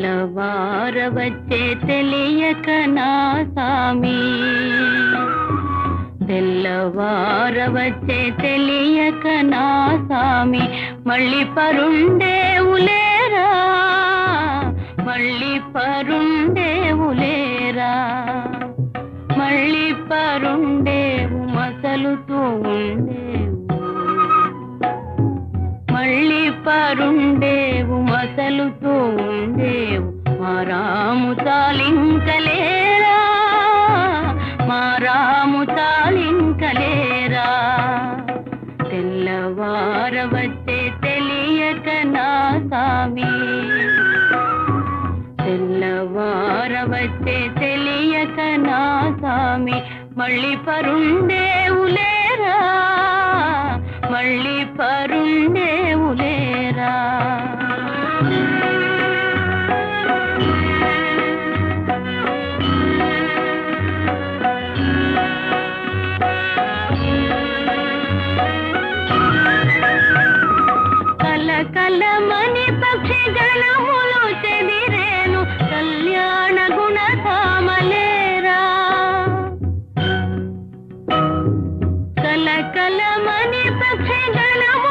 తెల్లవార వచ్చే తెలియక నా సామి. తెల్లవార వచ్చే తెలియక నా సామి. మళ్ళీ పరుండే ఉలేరా మళ్ళీ పరుండే ఉలేరా. మళ్ళీ పరుండేవు మసలుతూ ఉండేవు మళ్ళీ పరుండేవు మసలుతూ ఉండే మా రాము తాలింకలేరా? మా రాము తాలింకలేరా? తెల్లవార తెలియక నా సామి. తెల్లవార వచ్చే తెలియక నా సామి. మళ్ళీ కలమని పక్షి గణములు చెదిరేను కళ్యాణ గుణధామలేరా? కలకలమని పక్షి గణము